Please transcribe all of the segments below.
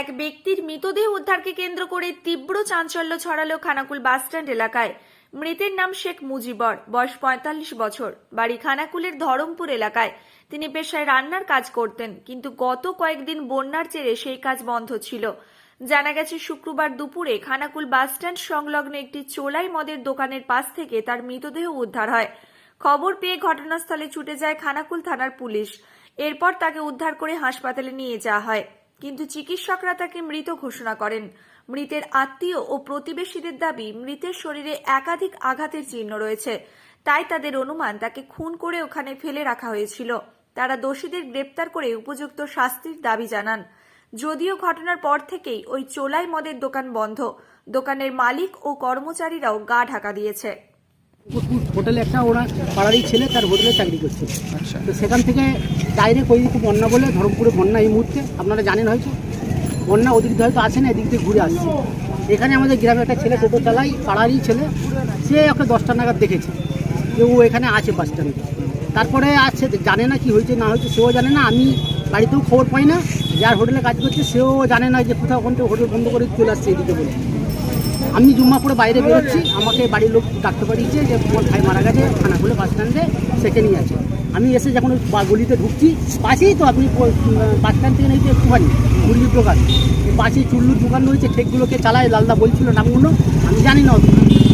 এক ব্যক্তির মৃতদেহ উদ্ধারকে কেন্দ্র করে তীব্র চাঞ্চল্য ছড়ালো খানাকুল বাসস্ট্যান্ড এলাকায়। মৃতের নাম শেখ মুজিবর, বয়স পঁয়তাল্লিশ বছর। বাড়ি খানাকুলের ধরমপুর এলাকায়। তিনি পেশায় রান্নার কাজ করতেন, কিন্তু গত কয়েকদিন বন্যার জেরে সেই কাজ বন্ধ ছিল। জানা গেছে, শুক্রবার দুপুরে খানাকুল বাসস্ট্যান্ড সংলগ্ন একটি চোলাই মদের দোকানের পাশ থেকে তার মৃতদেহ উদ্ধার হয়। খবর পেয়ে ঘটনাস্থলে ছুটে যায় খানাকুল থানার পুলিশ। এরপর তাকে উদ্ধার করে হাসপাতালে নিয়ে যাওয়া হয়। কিন্তু চিকিৎসকরা তাকে মৃত ঘোষণা করেন। মৃতের আত্মীয় ও প্রতিবেশীদের দাবি, মৃতের শরীরে একাধিক আঘাতের চিহ্ন রয়েছে। তাই তাদের অনুমান তাকে খুন করে ওখানে ফেলে রাখা হয়েছিল। তারা দোষীদের গ্রেপ্তার করে উপযুক্ত শাস্তির দাবি জানান। যদিও ঘটনার পর থেকেই ওই চোলাই মদের দোকান বন্ধ। দোকানের মালিক ও কর্মচারীরাও গা ঢাকা দিয়েছে। হোটেলে একটা ওরা পাড়ারই ছেলে তার হোটেলে চাকরি করছে। আচ্ছা। তো সেখান থেকে ডাইরেক্ট ওই দিকে বন্যা বলে ধরমপুরে বন্যা এই মুহূর্তে। আপনারা জানেন হয়তো বন্যা ওদিক দিয়ে হয়তো আসে না এদিক দিয়ে ঘুরে আসছে। এখানে আমাদের গ্রামে একটা ছেলে টোটো চালাই পাড়ারই ছেলে সে ওকে দশটা নাগাদ দেখেছে। যে ও এখানে আছে বাস স্ট্যান্ডে তারপরে আছে জানে না কি হয়েছে না হয়েছে সেও জানে না। আমি বাড়িতেও খবর পাই না যার হোটেলে কাজ করছে সেও জানে না যে কোথাও ওখান থেকে হোটেল বন্ধ করে চলে আসছে এদিকে বলে। আমি জুম্মা করে বাইরে বেরোচ্ছি, আমাকে বাড়ির লোক ডাকতে পারিয়েছে যে তোমার ভাই মারা গেছে খানাকুলে বাস স্ট্যান্ডে সেখানেই আছে আমি এসে যখন গলিতে ঢুকছি, পাশেই তো আপনি বাস স্ট্যান্ড থেকে নিয়েছি একটুখানি, মুরগির দোকান। পাশেই চুল্লুর দোকান রয়েছে, ঠেকগুলোকে চালায়, লালদা বলছিল নামগুলো আমি জানি না।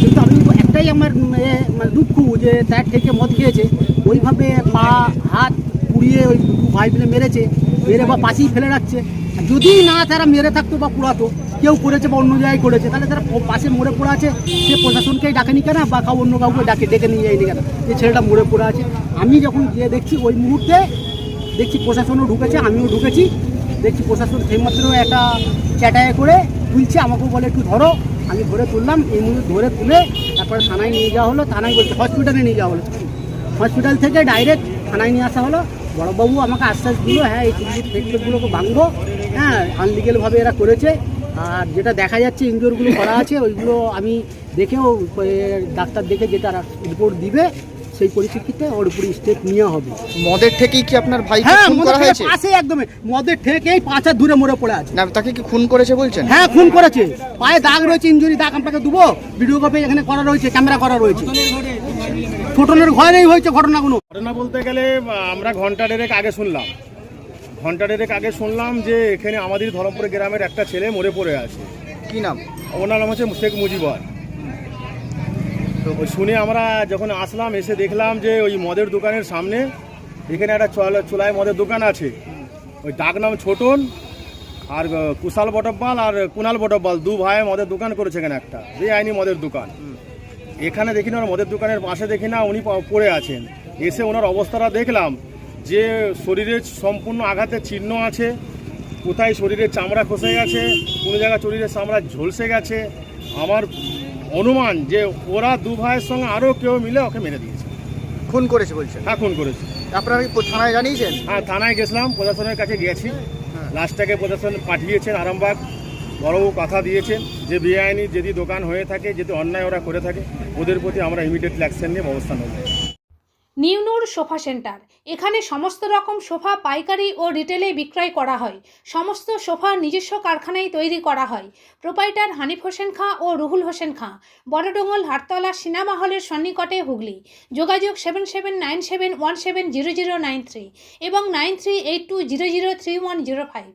কিন্তু আমি একটাই আমার মানে দুঃখ যে তার ঠেকে মদ খেয়েছে। ওইভাবে পা, হাত পুড়িয়ে ওই ভাই মেরেছে, মেরে বা পাশেই ফেলে রাখছে। যদি না তারা মেরে থাকতো বা পুরাতো, কেউ করেছে বা অন্য জায়গায় করেছে, তাহলে তারা পাশে মরে পড়ে আছে। সে প্রশাসনকেই ডাকেনি কেন? বা কাউ অন্য কাউকে ডাকে, ডেকে নিয়ে যায়নি কেন? যে ছেলেটা মরে পড়ে আছে। আমি যখন গিয়ে দেখছি ওই মুহূর্তে, দেখছি প্রশাসনও ঢুকেছে, আমিও ঢুকেছি। দেখছি প্রশাসন সেইমাত্র একটা চ্যাটায় করে তুলছে, আমাকেও বলে, একটু ধরো। আমি ধরে তুললাম, এই মুহূর্তে ধরে তুলে তারপরে থানায় নিয়ে যাওয়া হলো। থানায় বলছে, হসপিটালে নিয়ে যাওয়া হলো। হসপিটাল থেকে ডাইরেক্ট থানায় নিয়ে আসা হলো। বড়বাবু আমাকে আশ্বাস দিল হ্যাঁ এই টেকগুলোকে ভাঙবো। হ্যাঁ আনলিগেলভাবে এরা করেছে। আর যেটা দেখা যাচ্ছে ইঞ্জুরগুলো করা আছে ওইগুলো আমি দেখেও ডাক্তার দেখে যেটা রিপোর্ট দিবে সেই পরিপ্রেক্ষিতে ওর উপরে স্টেপ নেওয়া হবে। মদের থেকেই কি আপনার ভাই হ্যাঁ মদের হয়েছে? পাশে একদমই মদের থেকেই পাঁচ দূরে মরে পড়ে আছে। না তাকে কি খুন করেছে বলছেন? হ্যাঁ খুন করেছে। পায়ে দাগ রয়েছে ইঞ্জুরি দাগ আপনাকে দেবো। ভিডিও কপি এখানে করা রয়েছে ক্যামেরা করা রয়েছে। ছোটনের ঘরেই হয়েছে ঘটনাগুলো। ঘটনা বলতে গেলে আমরা ঘণ্টা ডেরেক আগে শুনলাম। ঘণ্টা ডেরেক আগে শুনলাম যে এখানে আমাদের ধরমপুর গ্রামের একটা ছেলে মরে পড়ে আছে। কি নাম? ওনার নাম হচ্ছে শেখ মুজিবর। তো ওই শুনে আমরা যখন আসলাম এসে দেখলাম যে ওই মদের দোকানের সামনে এখানে একটা চল- চুলায় মদের দোকান আছে। ওই ডাক নাম ছোটন আর কুশাল বটব্বাল আর কুনাল বটব্বাল। দু ভাই মদের দোকান করেছে এখানে একটা। বেআইনি মদের দোকান। এখানে দেখি না ওর মদের দোকানের পাশে দেখি না উনি পড়ে আছেন। এসে ওনার অবস্থাটা দেখলাম যে শরীরে সম্পূর্ণ আঘাতের চিহ্ন আছে কোথায় শরীরের চামড়া খসে গেছে কোনো জায়গায় শরীরের চামড়া ঝলসে গেছে। আমার অনুমান যে ওরা দু ভাইয়ের সঙ্গে আরও কেউ মিলে ওকে মেরে দিয়েছে। খুন করেছে বলছে হ্যাঁ খুন করেছে। আপনারা কি থানায় জানিয়েছেন? হ্যাঁ থানায় গেছিলাম প্রশাসনের কাছে গেছি লাস্টটাকে প্রশাসন পাঠিয়েছেন আরামবাগ। বড়বাবু কথা দিয়েছেন যে বেআইনি যদি দোকান হয়ে থাকে, যদি অন্যায় ওরা করে থাকে, ওদের প্রতি আমরা ইমিডিয়েটলি অ্যাকশন নিয়ে ব্যবস্থা নেব। নিউনুর সোফা সেন্টার। এখানে সমস্ত রকম সোফা পাইকারি ও রিটেলে বিক্রয় করা হয়। সমস্ত সোফা নিজস্ব কারখানায় তৈরি করা হয়। প্রোপাইটার হানিফ হোসেন খাঁ ও রুহুল হোসেন খাঁ। বড়ডোঙ্গল হাটতলা সিনেমা হলের সন্নিকটে হুগলি। যোগাযোগ seven seven nine seven one seven zero zero nine three এবং nine three eight two zero zero three one zero five.